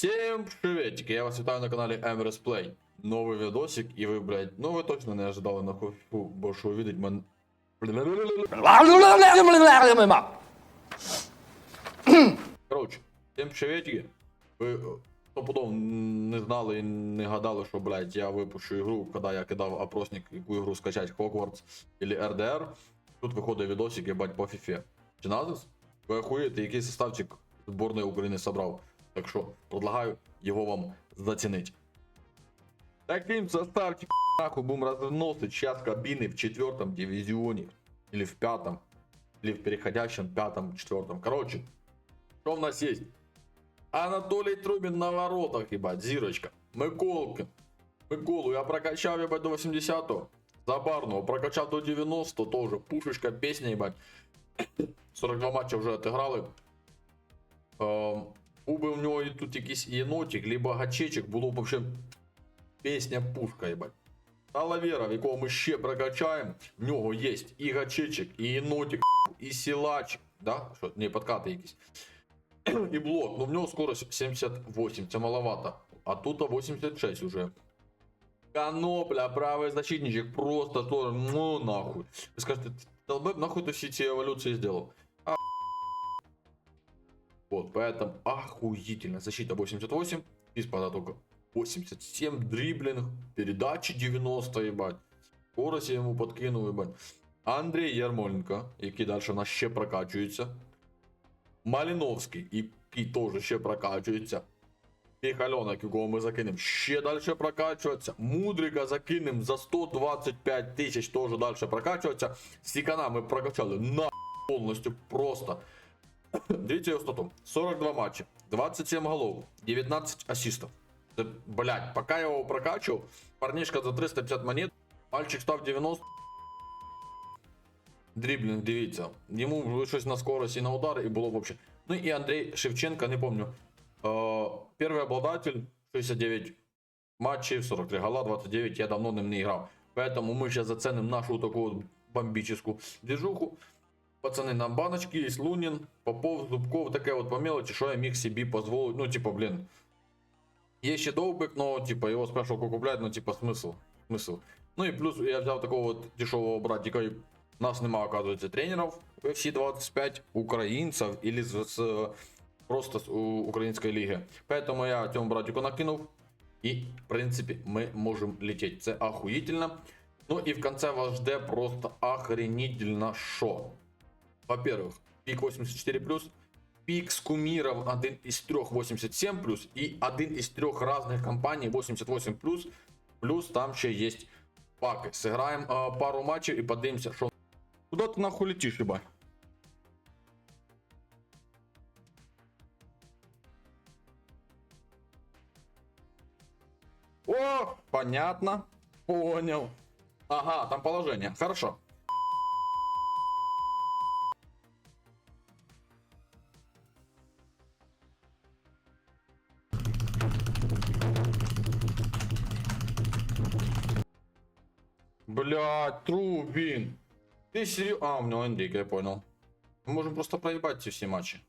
Всем приветики, я вас вітаю на каналі Emrys Play. Новий відосик, і ви, блядь, ну ви точно не ожидали на хуфу, бо що увидеть мен... Короче, всем приветики. Ви е, стопудов не знали і не гадали, що, блядь, я випущу ігру, коли я кидав опросник, яку ігру скачать Hogwarts или RDR. Тут виходить відосик, ебать, по фіфе. Чи назис? Ви охуєте, який составчик зборної України собрав. Так що предлагаю його вам зацінить. Таким составчик нахуй будем разносить сейчас кабины в четвертом дивизионе. Или в пятом. Или в переходящем пятом, четвертом. Короче, что у нас есть? Анатолий Трубин на воротах, ебать, зирочка. Миколкин. Миколу я прокачал, ебать, до 80-го. Забарного прокачал до 90 тоже. Пушечка, песня, ебать. 42 матча вже отыграли. Ем, був би в нього і тут якийсь єнотик, либо гачечек, було б вообще пісня пушка, ебать. Та лавера, в якого ми ще прокачаємо, в нього є і гачечек, і єнотик, і сілач, да? Що, не, подкати якісь. І блок, ну в нього скорость 78, це маловато. А тут 86 уже. Конопля, правий защитничек, просто тоже, ну нахуй. Ви скажете, долбеб, нахуй ты все эти эволюции сделал? А... Вот, поэтому охуительно. Защита 88, из только 87, дриблинг, передачи 90, ебать. Скорость я йому подкинув, ебать. Андрій Ярмоленко, який далі в нас ще прокачується. Маліновський, який теж ще прокачується. Піхальонок, якого ми закинемо, ще далі прокачується. Мудрика закинемо за 125 тисяч, теж далі прокачується. Сікана ми прокачали на повністю просто. Дивіться його стату. 42 матчі, 27 голов, 19 асистів. Це, блядь, поки я його прокачував, парнішка за 350 монет, мальчик став 90. Дріблінг, дивіться. Йому щось на скорость і на удар, і було вообще. Ну і Андрій Шевченко, не помню. Е, перший обладатель 69 матчів, 43 гола, 29. Я давно ним не грав. Поэтому мы сейчас заценим нашу таку бомбическую движуху. Пацаны, нам баночки есть Лунин, Попов, Зубков, таке от по мелочи, що я міг собі позволить. Ну, типа, блін. Є ще довбик, но типа його спершу купляють, ну типа смисл. Смисл. Ну і плюс я взяв такого от дешевого братика. і У нас нема, оказывается, тренеров в UFC 25 украинцев или с, с- просто с у- украинской лиги. Поэтому я цьому братику накинув. І, в принципі, ми можемо летіти. Це охуїтельно. Ну і в конце вас жде просто охренительно шо. Во-первых, пик 84+, пик с кумиров один из трех 87+, и один из трех разных компаний 88+, плюс там ще есть паки. Сыграем э, пару матчів і подивимося, що... Куда ти нахуй летиш, ебать? О, понятно. Понял. Ага, там положение. Хорошо. Блять, Трубин. Ты серьезно? А, у меня Эндрик, я понял. Мы можем просто проебать эти все матчи.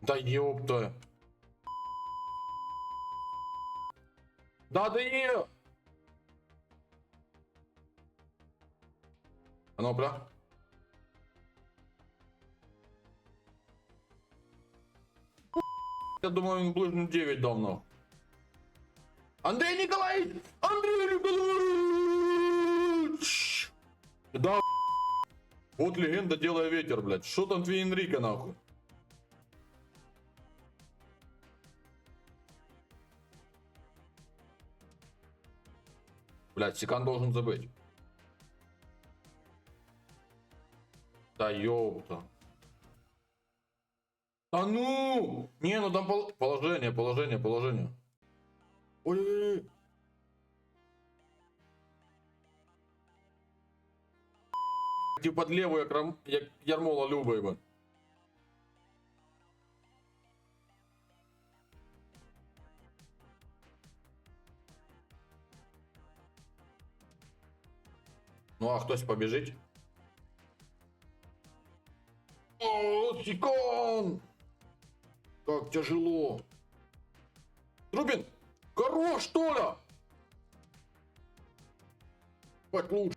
Да ёпта. Да да е! А ну, бля. Я думаю, він ближню 9 давно. Андрей Николаевич! Андрей Николаевич! Да, вот легенда делая ветер, блядь. Что там твой Энрике, нахуй? Блядь, Сикан должен забыть. Да ёпта. Да ну! Не, ну там пол- положение, положение, положение. Ой-ой-ой. Ті під ліву, як, рам... як Ярмола Люба, ебать. Ну, а хтось побіжить. О, Сикон! Как тяжело. Трубин, хорош, Толя! Хоть лучше.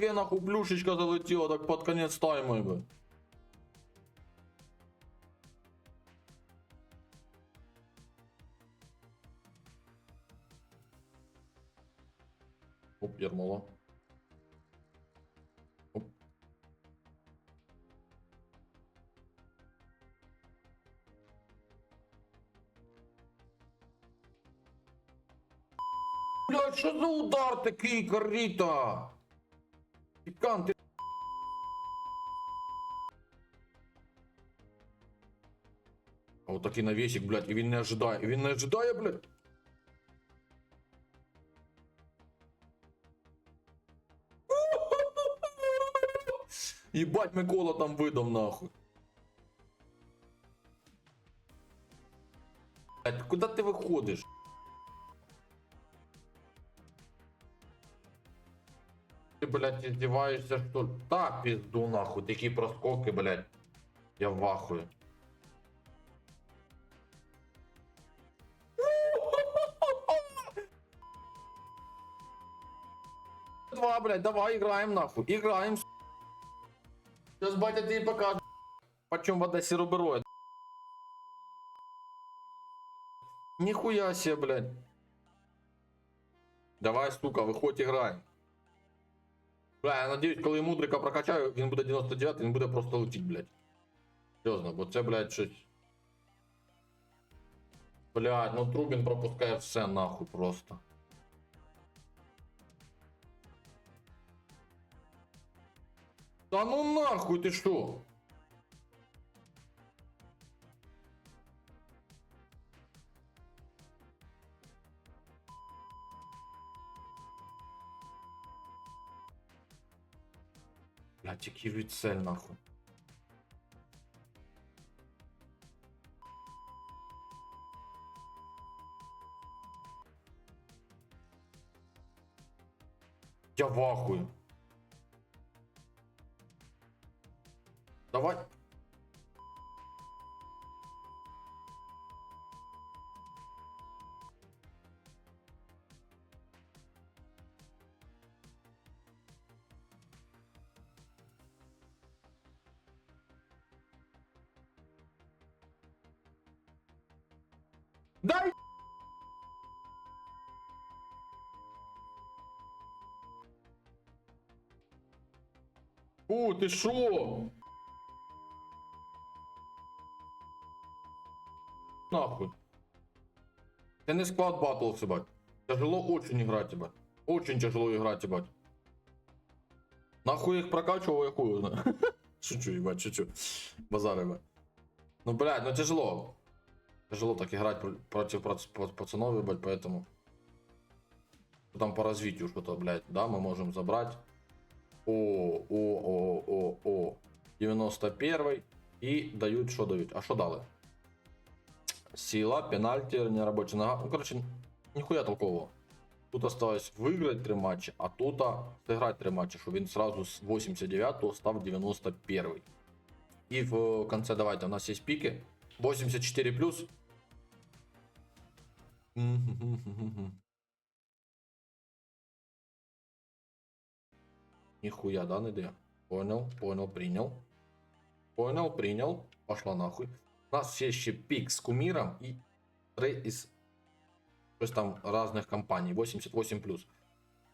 Братве нахуй плюшечка залетела, так под конец тайма бы. Оп, Ермола. Оп. Що за удар такий, Каріта? А от такий навісик, блядь, і він не ожидає, і він не ожидає, блядь. Ебать, Микола там видав нахуй. Блядь, куди ти виходиш? Ты, блядь, издеваешься, что? Да, пизду нахуй, такие проскоки, блядь. Я в Два, блядь, давай играем нахуй, играем. Сейчас батя тебе покажет, почем вода сиробероид. Нихуя себе, блядь. Давай, сука, выходь, играем. Бля, я надіюсь, коли мудрика прокачаю, він буде 99, він буде просто летіть, блядь. Серйозно, бо це, блядь, щось. Блядь, ну Трубін пропускає все нахуй просто. Та ну нахуй ти що? Блядь, який відсель нахуй. Я в ахуї. Давай. Дай! Фу, ти шо? Это не склад батл, ебать. Тяжело очень играть, ебать. Очень тяжело играть, ебать. Нахуй их прокачивал, я хуй знаю. Шучу, ебать, шучу. Базар, ебать. Ну, блядь, ну тяжело. Тяжело так играть пр- против пацанов, ебать, поэтому... Там по развитию что-то, блядь, да, мы можем забрать. О, о, о, о, о. 91 и дают, что дают? А что дали? Сила, пенальти, неробочая нога. Ну, короче, нихуя толкового. Тут осталось выиграть три матча, а тут сыграть три матча, чтобы він сразу с 89 став 91. И в конце давайте, у нас есть пики. 84 плюс. Нихуя, да, не де? Понял, понял, принял. Понял, принял. Пошла нахуй. У нас є ще пік з куміром і три із щось там разных компаний. 88 плюс.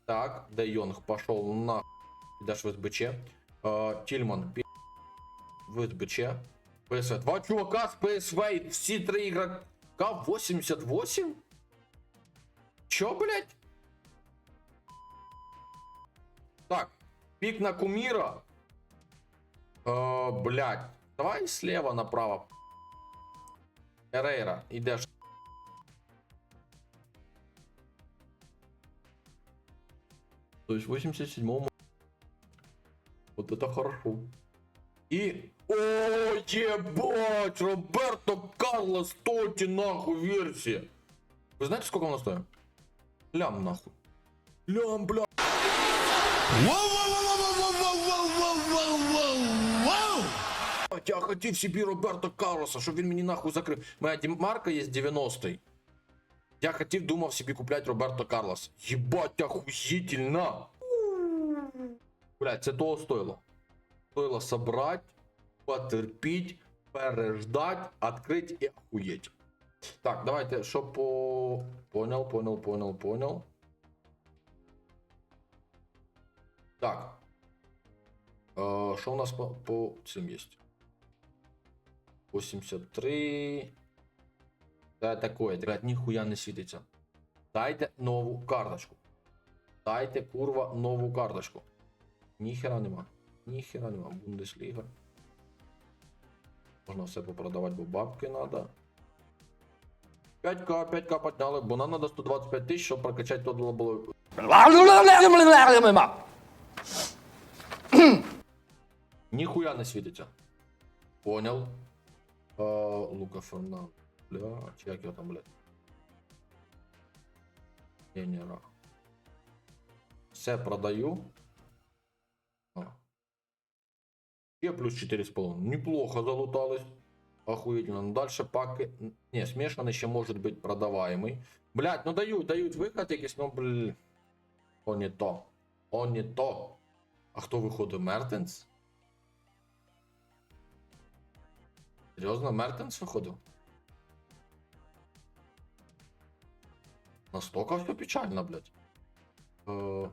Так, Де Йонг пошел на Ідеш в СБЧ. Е, Тільман пі... в СБЧ. ПСВ. Два чувака з ПСВ. і Всі три ігрока 88? Чо, блять? Так, пик на кумира. Э, блядь. Давай слева направо. Ерейра, йдеш. То есть в 87 Вот это хорошо. И... О, ебать! Роберто Карло, стойте нахуй версия! Вы знаете, сколько она стоит? Лям нахуй. Лям, бля. Воу! Я хотів собі Роберто Карлоса, щоб він мені нахуй закрив. Моя Дімарка є 90-й. Я хотів, думав собі купляти Роберто Карлос. Єбать, охуїтельно. Блядь, це того стоило. Стоило собрать, потерпіть, переждать, открыть і охуєть. Так, давайте, що по... Понял, понял, понял, понял. Так. Е, Що у нас по, по цим є? 83. Та такое, блядь, ніхуя не світиться. Дайте нову карточку. Дайте, курва, нову карточку. Ніхера нема. Ніхера нема. Бундесліга. Можна все попродавати, бо бабки надо. 5к, 5к підняли, бо нам надо 125 тисяч, щоб прокачати то було. Ніхуя не світиться. Понял. А, Лука Фернандо. Бля, чи як його там, блядь? Генера. Все продаю. А. Ще плюс 4,5. Неплохо залутались. Охуительно. Ну дальше паки. Не, смешанный ще может быть продаваемый. Блять, ну дают, дают выход якийсь, ну блин. О, не то. О, не то. А хто виходить? Мертенс? Серйозно, Мертенс виходив? Настолько все печально, блядь. Е,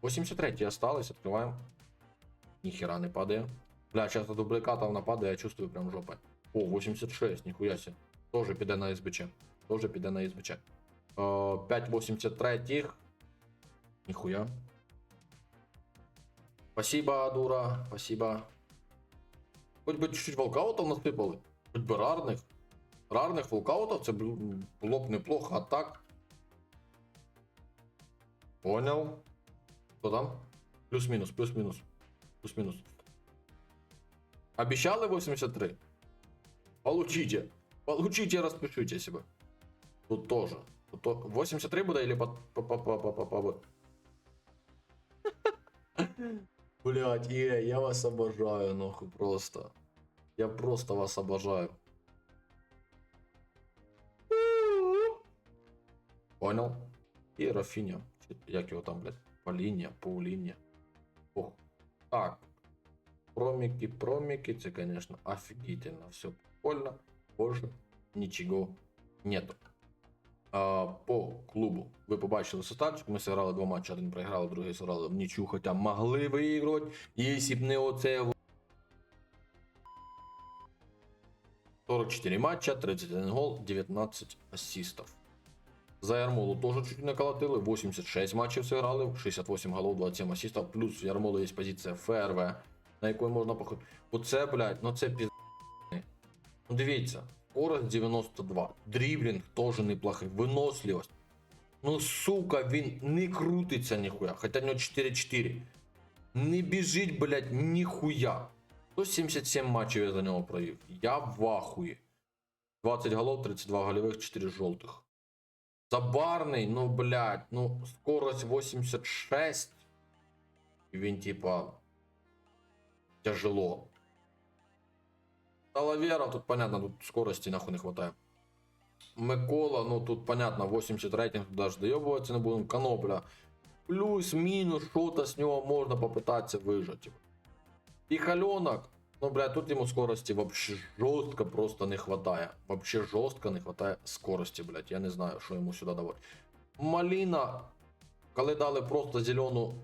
83 осталось, открываем. Нихера не падает. Бля, сейчас дубликатов нападає, я чувствую прям жопой. О, 86, ніхуя себе. Тоже піде на СБЧ. Тоже піде на СБЧ. Е, 583. Ніхуя. Спасибо, дура, спасибо. Хоч би чуть-чуть волкаутов насипали. Хоч би рарних. Рарних волкаутов це бу- було б неплохо, а так. Понял. Что там? Плюс-минус, плюс-минус. Плюс-минус. Обещали 83? Получите. Получите, распишите себе. Тут тоже. Тут то... 83 буде или по по по по по по Блять, е, я вас обожаю, нахуй, просто. Я просто вас обожаю. Понял? І Рафіня. Чи Як його там, блядь? Полінія, Паулінія. Ох. Так. Промики, промики, це, конечно, офигительно. Все прикольно. Боже, нічого нету. По клубу. Ви побачили составчик, ми зіграли два матчі, один проіграли, другий зіграли в нічу, хоча могли виіграти, якщо б не оце. 44 матча, 31 гол, 19 асистов. За Ярмолу теж чуть не колотили, 86 матчів зіграли, 68 голов, 27 асистів, плюс в Ярмолу є позиція ФРВ, на якої можна походити. Оце, блядь, ну це піз... Ну дивіться, скорость 92, дріблінг теж неплохий, виносливість. Ну сука, він не крутиться ніхуя, хоча в нього 4-4. Не біжить, блядь, ніхуя. 177 матчів я за нього провів. Я в ахуї. 20 голов, 32 голевых, 4 желтых. Забарний, ну, блядь, ну, скорость 86. І він, типа, тяжело. Талавера, тут понятно, тут скорости нахуй не хватает. Микола, ну тут понятно, 80 рейтинг даже доебываться не будем. Конопля. Плюс-мінус, що-то з нього можна попитатися вижати. І Халенок, ну, блядь, тут ему скорости вообще жестко просто не хватает. Вообще жестко не хватает скорости, блядь. Я не знаю, що йому сюди давати. Маліна, коли дали просто зелену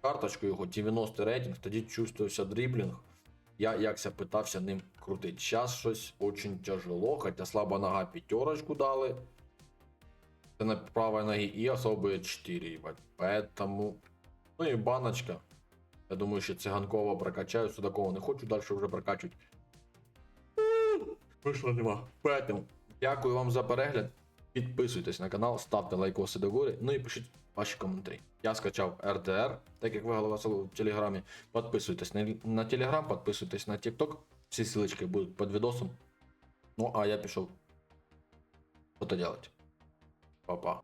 карточку його, 90 рейтинг, тоді чувствувався дріблінг. Я якся питався ним крутити. Зараз щось очень тяжело, хоча слаба нога пятерочку дали. Це на правой ноги і особые 4, ебать. Поэтому. Ну і баночка. Я думаю, що циганкова прокачаю, Судакова не хочу далі вже прокачувати. Вийшло нема. Поэтому дякую вам за перегляд. Підписуйтесь на канал, ставте лайкоси догори. Ну і пишіть ваші коментарі. Я скачав RDR, так як ви голова в Телеграмі. Підписуйтесь на, на Телеграм, підписуйтесь на TikTok. Всі ссылочки будуть під відосом. Ну, а я пішов. Що то делать. Па-па.